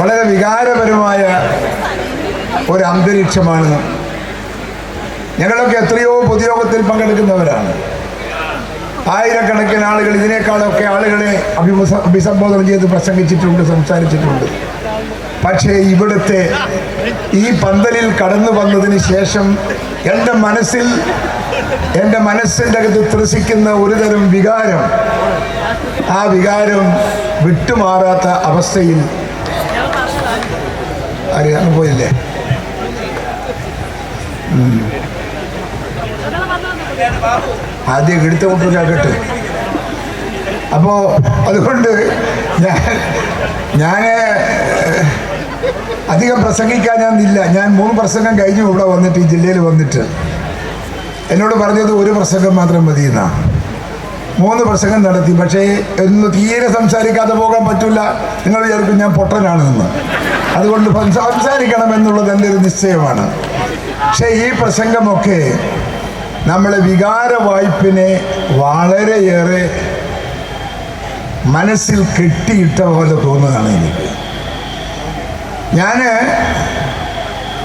വളരെ വികാരപരമായ ഒരു അന്തരീക്ഷമാണ്. ഞങ്ങളൊക്കെ എത്രയോ പൊതുയോഗത്തിൽ പങ്കെടുക്കുന്നവരാണ്. ആയിരക്കണക്കിന് ആളുകൾ ഇതിനേക്കാളൊക്കെ ആളുകളെ അഭിമുഖ അഭിസംബോധന ചെയ്ത് പ്രസംഗിച്ചിട്ടുണ്ട് സംസാരിച്ചിട്ടുണ്ട്. പക്ഷേ ഇവിടുത്തെ ഈ പന്തലിൽ കടന്നു വന്നതിന് ശേഷം എന്റെ മനസ്സിൽ എന്റെ മനസ്സിന്റെ അകത്ത് ത്രസിക്കുന്ന ഒരുതരം വികാരം ആ വികാരം വിട്ടുമാറാത്ത അവസ്ഥയിൽ അറിയാൻ പോയില്ലേ? ഉം. ആദ്യം എടുത്ത കൊണ്ടിട്ടാക്കട്ടെ അപ്പോൾ അതുകൊണ്ട് ഞാൻ ഞാൻ അധികം പ്രസംഗിക്കാൻ ഞാൻ ഇല്ല ഞാൻ മൂന്ന് പ്രസംഗം കഴിഞ്ഞു ഇവിടെ വന്നിട്ട് ഈ ജില്ലയിൽ വന്നിട്ട്. എന്നോട് പറഞ്ഞത് ഒരു പ്രസംഗം മാത്രം മതി എന്നാ. മൂന്ന് പ്രസംഗം നടത്തി. പക്ഷേ ഒന്ന് തീരെ സംസാരിക്കാതെ പോകാൻ പറ്റില്ല നിങ്ങൾ വിചാരിക്കും ഞാൻ പൊട്ടനാണെന്ന്. അതുകൊണ്ട് സംസാരിക്കണം എന്നുള്ളത് എന്റെ ഒരു നിശ്ചയമാണ്. പക്ഷേ ഈ പ്രസംഗമൊക്കെ നമ്മളെ വികാര വായ്പിനെ വളരെയേറെ മനസ്സിൽ കെട്ടിയിട്ട പോലെ തോന്നുകയാണ് എനിക്ക്. ഞാൻ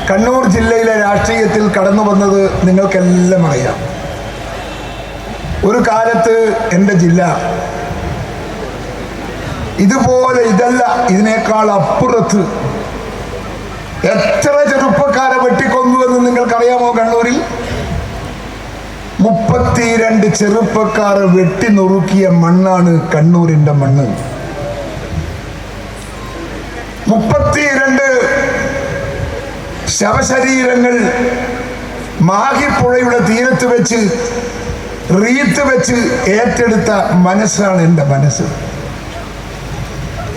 കണ്ണൂർ ജില്ലയിലെ രാഷ്ട്രീയത്തിൽ കടന്നു വന്നത് നിങ്ങൾക്കെല്ലാം അറിയാം. ഒരു കാലത്ത് എന്റെ ജില്ല ഇതുപോലെ ഇതല്ല ഇതിനേക്കാൾ അപ്പുറത്ത് എത്ര ചെറുപ്പക്കാരെ വെട്ടിക്കൊന്നു എന്ന് നിങ്ങൾക്കറിയാമോ കണ്ണൂരിൽ? മുപ്പത്തിരണ്ട് ചെറുപ്പക്കാരെ വെട്ടി നുറുക്കിയ മണ്ണാണ് കണ്ണൂരിന്റെ മണ്ണ്. മുപ്പത്തിരണ്ട് ശവശരീരങ്ങൾ മാഹിപ്പുഴയുടെ തീരത്ത് വെച്ച് റീത്ത് വെച്ച് ഏറ്റെടുത്ത മനസ്സാണ് എന്റെ മനസ്സ്.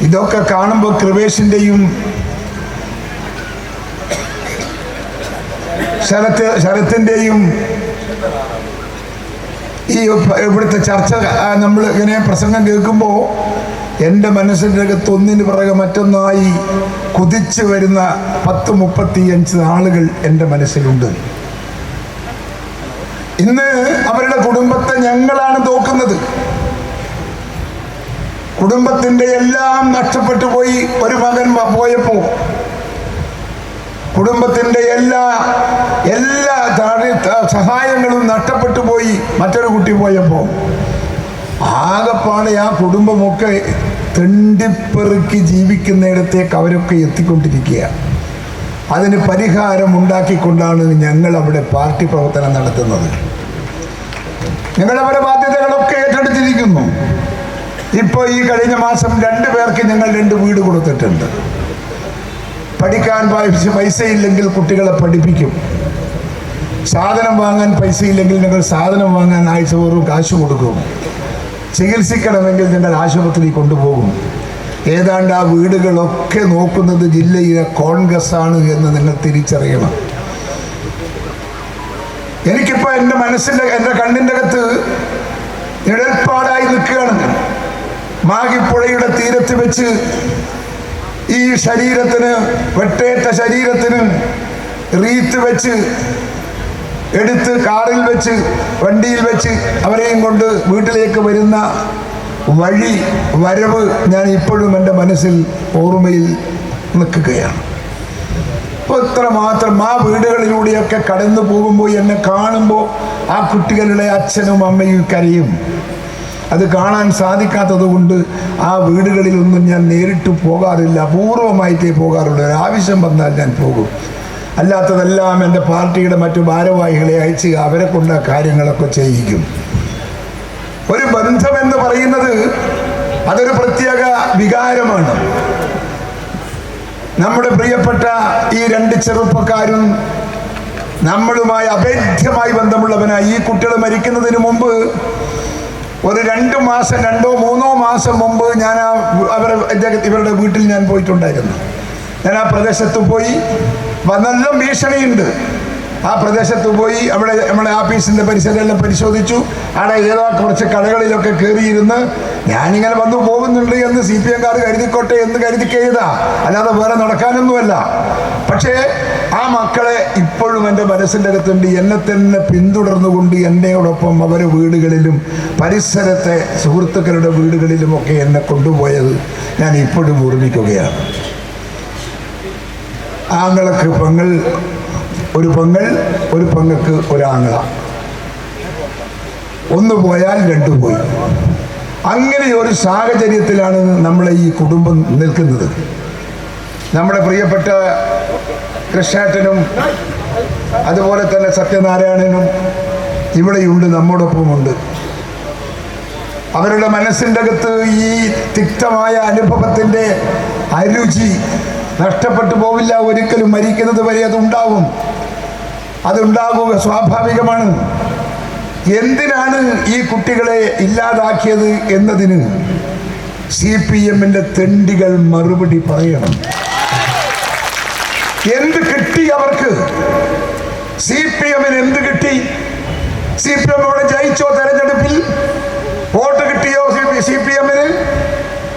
ഇതൊക്കെ കാണുമ്പോൾ കൃപേഷിന്റെയും ശരത്ത് ശരത്തിന്റെയും ഈ ഇവിടുത്തെ ചർച്ച നമ്മൾ ഇങ്ങനെ പ്രസംഗം കേൾക്കുമ്പോൾ എന്റെ മനസ്സിന്റെ അകത്ത് ഒന്നിന് പിറകെ മറ്റൊന്നായി കുതിച്ചു വരുന്ന പത്ത് മുപ്പത്തിയഞ്ച് ആളുകൾ എന്റെ മനസ്സിലുണ്ട്. ഇന്ന് അവരുടെ കുടുംബത്തെ ഞങ്ങളാണ് നോക്കുന്നത്. കുടുംബത്തിന്റെ എല്ലാം നഷ്ടപ്പെട്ടു പോയി ഒരു സഹായങ്ങളും നഷ്ടപ്പെട്ടു പോയി മറ്റൊരു കുട്ടി പോയപ്പോൾ ആകെപ്പാടെ ആ കുടുംബമൊക്കെ തെണ്ടിപ്പെറുക്കി ജീവിക്കുന്നിടത്തേക്ക് അവരൊക്കെ എത്തിക്കൊണ്ടിരിക്കുക അതിന് പരിഹാരം ഉണ്ടാക്കിക്കൊണ്ടാണ് ഞങ്ങൾ അവിടെ പാർട്ടി പ്രവർത്തനം നടത്തുന്നത്. ഞങ്ങൾ ബാധ്യതകളൊക്കെ ഏറ്റെടുത്തിരിക്കുന്നു. ഇപ്പോൾ ഈ കഴിഞ്ഞ മാസം രണ്ട് പേർക്ക് ഞങ്ങൾ രണ്ട് വീട് കൊടുത്തിട്ടുണ്ട്. പഠിക്കാൻ പൈസ പൈസയില്ലെങ്കിൽ കുട്ടികളെ പഠിപ്പിക്കും. സാധനം വാങ്ങാൻ പൈസ ഇല്ലെങ്കിൽ നിങ്ങൾ സാധനം വാങ്ങാൻ ആഴ്ച തോറും കാശ് കൊടുക്കും. ചികിത്സിക്കണമെങ്കിൽ നിങ്ങൾ ആശുപത്രിയിൽ കൊണ്ടുപോകും. ഏതാണ്ട് ആ വീടുകളൊക്കെ നോക്കുന്നത് ജില്ലയിലെ കോൺഗ്രസ് ആണ് എന്ന് നിങ്ങൾ തിരിച്ചറിയണം. എനിക്കിപ്പോൾ എന്റെ മനസ്സിന്റെ എന്റെ കണ്ണിന്റെ അകത്ത് നിഴൽപ്പാടായി നിൽക്കുകയാണ് മാഹിപ്പുഴയുടെ തീരത്ത് വെച്ച് ഈ ശരീരത്തിന് വെട്ടേറ്റ ശരീരത്തിന് റീത്ത് വെച്ച് എടുത്ത് കാറിൽ വെച്ച് വണ്ടിയിൽ വെച്ച് അവരെയും കൊണ്ട് വീട്ടിലേക്ക് വരുന്ന വഴി വരവ് ഞാൻ ഇപ്പോഴും എന്റെ മനസ്സിൽ ഓർമ്മയിൽ നിൽക്കുകയാണ്. അപ്പോൾ ഇത്ര മാത്രം ആ വീടുകളിലൂടെയൊക്കെ കടന്നു പോകുമ്പോൾ എന്നെ കാണുമ്പോൾ ആ കുട്ടികളുടെ അച്ഛനും അമ്മയും കരയും. അത് കാണാൻ സാധിക്കാത്തത് കൊണ്ട് ആ വീടുകളിലൊന്നും ഞാൻ നേരിട്ട് പോകാറില്ല. അപൂർവമായിട്ടേ പോകാറുള്ളൂ. ഒരു ആവശ്യം വന്നാൽ ഞാൻ പോകും. അല്ലാത്തതെല്ലാം എന്റെ പാർട്ടിയുടെ മറ്റു ഭാരവാഹികളെ അയച്ച് അവരെ കൊണ്ട് ആ കാര്യങ്ങളൊക്കെ ചെയ്യിക്കും. ഒരു ബന്ധം എന്ന് പറയുന്നത് അതൊരു പ്രത്യേക വികാരമാണ്. നമ്മുടെ പ്രിയപ്പെട്ട ഈ രണ്ട് ചെറുപ്പക്കാരും നമ്മളുമായി അഭേദ്യമായി ബന്ധമുള്ളവനായി. ഈ കുട്ടികൾ മരിക്കുന്നതിന് മുമ്പ് ഒരു രണ്ട് മാസം രണ്ടോ മൂന്നോ മാസം മുമ്പ് ഞാൻ അവരെ ഇവരുടെ വീട്ടിൽ ഞാൻ പോയിട്ടുണ്ടായിരുന്നു. ഞാൻ ആ പ്രദേശത്ത് പോയി നല്ല ഭീഷണിയുണ്ട്. ആ പ്രദേശത്ത് പോയി അവിടെ നമ്മുടെ ആഫീസിന്റെ പരിസരമെല്ലാം പരിശോധിച്ചു. അവിടെ ഏതോ കുറച്ച് കടകളിലൊക്കെ കയറിയിരുന്ന് ഞാനിങ്ങനെ വന്നു പോകുന്നുണ്ട് എന്ന് സി പി എംകാർ കരുതിക്കോട്ടെ എന്ന് കരുതിക്കഴുതാ അല്ലാതെ വേറെ നടക്കാനൊന്നുമല്ല. പക്ഷേ ആ മക്കളെ ഇപ്പോഴും എന്റെ മനസ്സിന്റെ അകത്തുണ്ട്. എന്നെ തന്നെ പിന്തുടർന്നുകൊണ്ട് എന്നോടൊപ്പം അവരെ വീടുകളിലും പരിസരത്തെ സുഹൃത്തുക്കളുടെ വീടുകളിലുമൊക്കെ എന്നെ കൊണ്ടുപോയത് ഞാൻ ഇപ്പോഴും ഓർമ്മിക്കുകയാണ്. ആങ്ങളക്ക് പെങ്ങൾ ഒരു പെങ്ങൾ ഒരു പെങ്ങൾക്ക് ഒരാങ്ങള ഒന്ന് പോയാൽ രണ്ടു പോയി. അങ്ങനെ ഒരു സാഹചര്യത്തിലാണ് നമ്മളെ ഈ കുടുംബം നിൽക്കുന്നത്. നമ്മുടെ പ്രിയപ്പെട്ട കൃഷ്ണേട്ടനും അതുപോലെ തന്നെ സത്യനാരായണനും ഇവിടെയുണ്ട് നമ്മോടൊപ്പമുണ്ട്. അവരുടെ മനസ്സിന്റെ അകത്ത് ഈ തിക്തമായ അനുഭവത്തിന്റെ അരുചി നഷ്ടപ്പെട്ടു പോവില്ല. ഒരിക്കലും മരിക്കുന്നത് വരെ അതുണ്ടാവും. അതുണ്ടാകുക സ്വാഭാവികമാണ്. എന്തിനാണ് ഈ കുട്ടികളെ ഇല്ലാതാക്കിയത് എന്നതിന് സി പി എമ്മിന്റെ തെണ്ടികൾ മറുപടി പറയണം. എന്ത് കിട്ടി അവർക്ക്? സി പി എമ്മിന് എന്ത് കിട്ടി? സി പി എം അവിടെ ജയിച്ചോ തെരഞ്ഞെടുപ്പിൽ? വോട്ട് കിട്ടിയോ സി പി എമ്മിന്?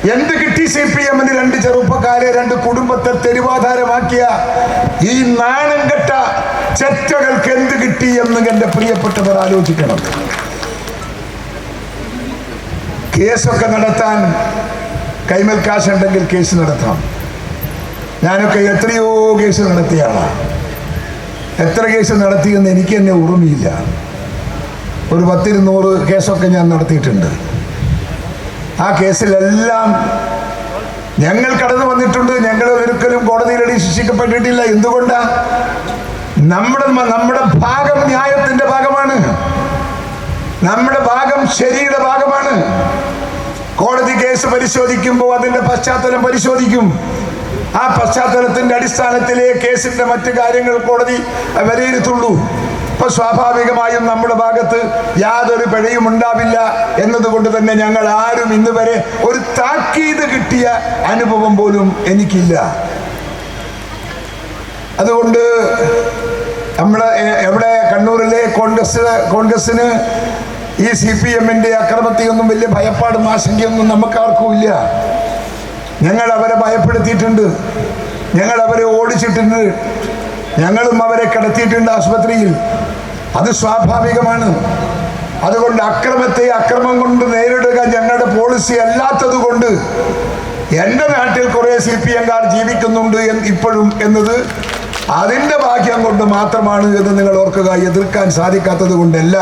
എന്ത് കിട്ടി സി പി എമ്മിന് രണ്ട് ചെറുപ്പക്കാരെ രണ്ട് കുടുംബത്തെ തെരുവാധാരമാക്കിയ ഈ നാണം കെട്ട ചെറ്റകൾക്ക് എന്ത് കിട്ടി എന്ന് എന്റെ പ്രിയപ്പെട്ടവർ ആലോചിക്കണം. കേസൊക്കെ നടത്താൻ കൈമൽ കാശ് ഉണ്ടെങ്കിൽ കേസ് നടത്താം. ഞാനൊക്കെ എത്രയോ കേസ് നടത്തിയാണ്. എത്ര കേസ് നടത്തിയെന്ന് എനിക്ക് തന്നെ ഓർമ്മയില്ല. ഒരു പത്തിരുന്നൂറ് കേസൊക്കെ ഞാൻ നടത്തിയിട്ടുണ്ട്. ആ കേസിലെല്ലാം ഞങ്ങൾ കടന്നു വന്നിട്ടുണ്ട്. ഞങ്ങൾ ഒരിക്കലും കോടതിയിലടി ശിക്ഷിക്കപ്പെട്ടിട്ടില്ല. എന്തുകൊണ്ടാ? നമ്മുടെ നമ്മുടെ ഭാഗം ന്യായത്തിന്റെ ഭാഗമാണ്. നമ്മുടെ ഭാഗം ശരിയുടെ ഭാഗമാണ്. കോടതി കേസ് പരിശോധിക്കുമ്പോൾ അതിന്റെ പശ്ചാത്തലം പരിശോധിക്കും. ആ പശ്ചാത്തലത്തിന്റെ അടിസ്ഥാനത്തിലേ കേസിന്റെ മറ്റു കാര്യങ്ങൾ കോടതി വിലയിരുത്തുള്ളൂ. അപ്പൊ സ്വാഭാവികമായും നമ്മുടെ ഭാഗത്ത് യാതൊരു പിഴയും ഉണ്ടാവില്ല എന്നതുകൊണ്ട് തന്നെ ഞങ്ങൾ ആരും ഇന്ന് വരെ ഒരു താക്കീത് കിട്ടിയ അനുഭവം പോലും എനിക്കില്ല. അതുകൊണ്ട് നമ്മുടെ എവിടെ കണ്ണൂരിലെ കോൺഗ്രസ് കോൺഗ്രസിന് ഈ സി പി എമ്മിന്റെ അക്രമത്തെയൊന്നും വലിയ ഭയപ്പാടും ആശങ്കയൊന്നും നമുക്കാർക്കും ഇല്ല. ഞങ്ങൾ അവരെ ഭയപ്പെടുത്തിയിട്ടുണ്ട്. ഞങ്ങൾ അവരെ ഓടിച്ചിട്ടുണ്ട്. ഞങ്ങളും അവരെ കിടത്തിയിട്ടുണ്ട് ആശുപത്രിയിൽ. അത് സ്വാഭാവികമാണ്. അതുകൊണ്ട് അക്രമത്തെ അക്രമം കൊണ്ട് നേരിടുക ഞങ്ങളുടെ പോളിസി അല്ലാത്തത് കൊണ്ട് എന്റെ നാട്ടിൽ കുറേ സി പി എംകാർ ജീവിക്കുന്നുണ്ട് ഇപ്പോഴും എന്നത് അതിന്റെ ഭാഗ്യം കൊണ്ട് മാത്രമാണ് എന്ന് നിങ്ങൾ ഓർക്കുക. എതിർക്കാൻ സാധിക്കാത്തത് കൊണ്ടല്ല.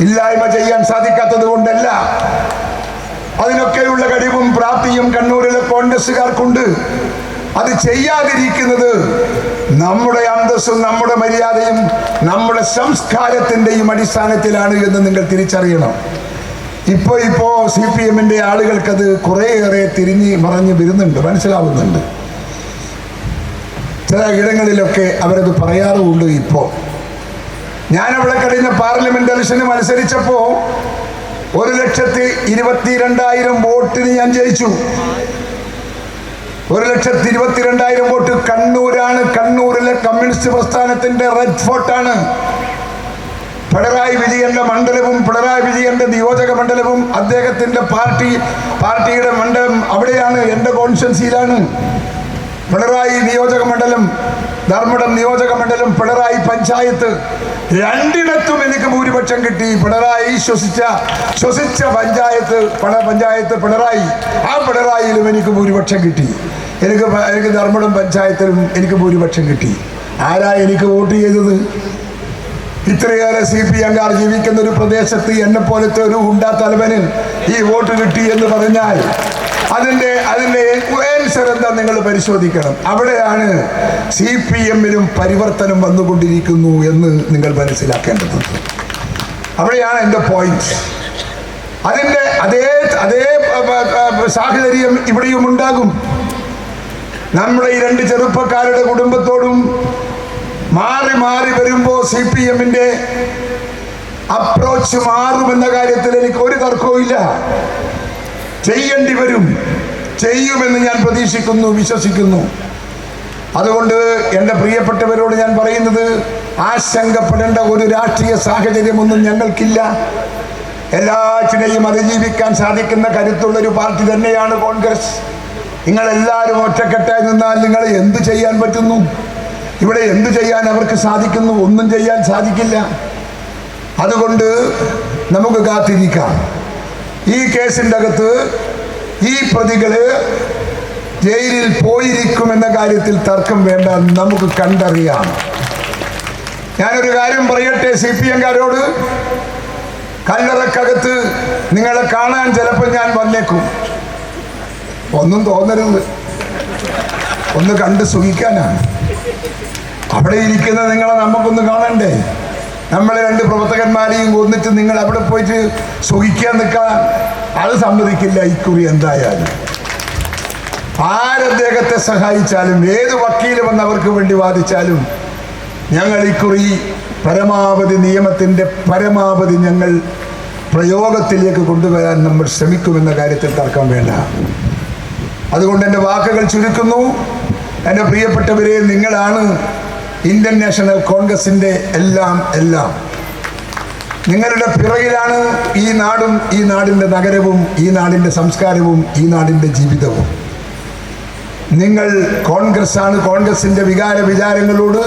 ഇല്ലായ്മ ചെയ്യാൻ സാധിക്കാത്തത് കൊണ്ടല്ല. അതിനൊക്കെയുള്ള കഴിവും പ്രാപ്തിയും കണ്ണൂരിലെ കോൺഗ്രസ്സുകാർക്കുണ്ട്. അത് ചെയ്യാതിരിക്കുന്നത് നമ്മുടെ അന്തസ്സും നമ്മുടെ മര്യാദയും നമ്മുടെ സംസ്കാരത്തിന്റെയും അടിസ്ഥാനത്തിലാണ് എന്ന് നിങ്ങൾ തിരിച്ചറിയണം. ഇപ്പോൾ ഇപ്പോൾ സി പി എമ്മിന്റെ ആളുകൾക്കത് കുറേയേറെ തിരിഞ്ഞ് മറഞ്ഞ് വരുന്നുണ്ട് മനസ്സിലാവുന്നുണ്ട്. ചില ഇടങ്ങളിലൊക്കെ അവരത് പറയാറുമുണ്ട് ഇപ്പോൾ. ഞാനവിടെ കഴിഞ്ഞ പാർലമെന്റ് ഇലക്ഷന് മത്സരിച്ചപ്പോൾ ഒരു ലക്ഷത്തി ഇരുപത്തിരണ്ടായിരം വോട്ടിന് ഞാൻ ജയിച്ചു. ഒരു ലക്ഷത്തി ഇരുപത്തിരണ്ടായിരം വോട്ട് കണ്ണൂരാണ്. കണ്ണൂരിലെ കമ്മ്യൂണിസ്റ്റ് പ്രസ്ഥാനത്തിന്റെ റെഡ് ഫോർട്ടാണ് പിണറായി വിജയന്റെ മണ്ഡലവും പിണറായി വിജയന്റെ നിയോജക മണ്ഡലവും അദ്ദേഹത്തിന്റെ പാർട്ടി പാർട്ടിയുടെ മണ്ഡലം അവിടെയാണ് എന്റെ കോൺഷ്യൻസിയിലാണ് പിണറായി നിയോജക മണ്ഡലം ധർമ്മടം നിയോജക മണ്ഡലം പിണറായി പഞ്ചായത്ത് രണ്ടിടത്തും എനിക്ക് ഭൂരിപക്ഷം കിട്ടി. പിണറായി ശ്വസിച്ച ശ്വസിച്ച പഞ്ചായത്ത് പഞ്ചായത്ത് പിണറായി. ആ പിണറായിയിലും എനിക്ക് ഭൂരിപക്ഷം കിട്ടി. എനിക്ക് എനിക്ക് ധർമ്മടം പഞ്ചായത്തിലും എനിക്ക് ഭൂരിപക്ഷം കിട്ടി. ആരാ എനിക്ക് വോട്ട് ചെയ്തത്? ഇത്രയേറെ സി പി എംകാർ ജീവിക്കുന്ന ഒരു പ്രദേശത്ത് എന്നെ പോലത്തെ ഒരു ഉണ്ടാ തലവന് ഈ വോട്ട് കിട്ടി എന്ന് പറഞ്ഞാൽ അതിന്റെ അതിന്റെ ആൻസർ എന്താ നിങ്ങൾ പരിശോധിക്കണം. അവിടെയാണ് സി പി എമ്മിലും പരിവർത്തനം വന്നുകൊണ്ടിരിക്കുന്നു എന്ന് നിങ്ങൾ മനസ്സിലാക്കേണ്ടത് അവിടെയാണ് എന്റെ പോയിന്റ് അതിന്റെ അതേ അതേ സാഹചര്യം ഇവിടെയും ഉണ്ടാകും. നമ്മുടെ ഈ രണ്ട് ചെറുപ്പക്കാരുടെ കുടുംബത്തോടും മാറി മാറി വരുമ്പോൾ സി പി എമ്മിന്റെ അപ്രോച്ച് മാറുമെന്ന കാര്യത്തിൽ എനിക്ക് ഒരു തർക്കവും ചെയ്യേണ്ടി വരും. ചെയ്യുമെന്ന് ഞാൻ പ്രതീക്ഷിക്കുന്നു വിശ്വസിക്കുന്നു. അതുകൊണ്ട് എന്റെ പ്രിയപ്പെട്ടവരോട് ഞാൻ പറയുന്നത് ആശങ്കപ്പെടേണ്ട ഒരു രാഷ്ട്രീയ സാഹചര്യമൊന്നും ഞങ്ങൾക്കില്ല. എല്ലാറ്റിനെയും അതിജീവിക്കാൻ സാധിക്കുന്ന കരുത്തുള്ളൊരു പാർട്ടി തന്നെയാണ് കോൺഗ്രസ്. നിങ്ങൾ എല്ലാവരും ഒറ്റക്കെട്ടായി നിന്നാൽ നിങ്ങൾ എന്ത് ചെയ്യാൻ പറ്റുന്നു? ഇവിടെ എന്ത് ചെയ്യാൻ അവർക്ക് സാധിക്കുന്നു? ഒന്നും ചെയ്യാൻ സാധിക്കില്ല. അതുകൊണ്ട് നമുക്ക് കാത്തിരിക്കാം. ഈ കേസിന്റെ അകത്ത് ഈ പ്രതികൾ ജയിലിൽ പോയിരിക്കുമെന്ന കാര്യത്തിൽ തർക്കം വേണ്ട നമുക്ക് കണ്ടറിയാം. ഞാനൊരു കാര്യം പറയട്ടെ സി പി എംകാരോട്? കല്ലറക്കകത്ത് നിങ്ങളെ കാണാൻ ചിലപ്പോൾ ഞാൻ വന്നേക്കും. ഒന്നും തോന്നരുത്. ഒന്ന് കണ്ട് സുഖിക്കാനാണ് അവിടെ ഇരിക്കുന്ന നിങ്ങളെ നമുക്കൊന്ന് കാണണ്ടേ? നമ്മളെ രണ്ട് പ്രവർത്തകന്മാരെയും കൊന്നിട്ട് നിങ്ങൾ അവിടെ പോയിട്ട് സുഖിക്കാൻ നിൽക്കാൻ അത് സമ്മതിക്കില്ല ഇക്കുറി എന്തായാലും. ആരദ്ദേഹത്തെ സഹായിച്ചാലും ഏത് വക്കീൽ വന്ന് അവർക്ക് വേണ്ടി വാദിച്ചാലും ഞങ്ങൾ ഇക്കുറി പരമാവധി നിയമത്തിന്റെ പരമാവധി ഞങ്ങൾ പ്രയോഗത്തിലേക്ക് കൊണ്ടുവരാൻ നമ്മൾ ശ്രമിക്കുമെന്ന കാര്യത്തിൽ തർക്കം വേണ്ട. അതുകൊണ്ട് എന്റെ വാക്കുകൾ ചുരുക്കുന്നു. എന്റെ പ്രിയപ്പെട്ടവരെ നിങ്ങളാണ് ഇന്ത്യൻ നാഷണൽ കോൺഗ്രസിന്റെ എല്ലാം എല്ലാം. നിങ്ങളുടെ പിറകിലാണ് ഈ നാടും ഈ നാടിന്റെ നഗരവും ഈ നാടിന്റെ സംസ്കാരവും ഈ നാടിന്റെ ജീവിതവും. നിങ്ങൾ കോൺഗ്രസ് ആണ് കോൺഗ്രസിന്റെ വികാര വിചാരങ്ങളോട്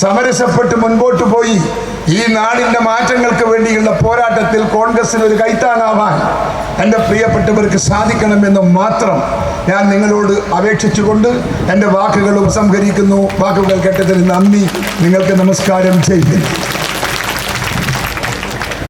സമരസപ്പെട്ട് മുൻപോട്ട് പോയി. ഈ നാടിന്റെ മാറ്റങ്ങൾക്ക് വേണ്ടിയുള്ള പോരാട്ടത്തിൽ കോൺഗ്രസിന് ഒരു കൈത്താങ്ങാവാൻ എന്റെ പ്രിയപ്പെട്ടവർക്ക് സാധിക്കണമെന്ന് മാത്രം ഞാൻ നിങ്ങളോട് അപേക്ഷിച്ചുകൊണ്ട് എന്റെ വാക്കുകൾ ഉപസംഹരിക്കുന്നു. വാക്കുകൾ കേട്ടതിന് നന്ദി. നിങ്ങൾക്ക് നമസ്കാരം. ചെയ്യുന്നു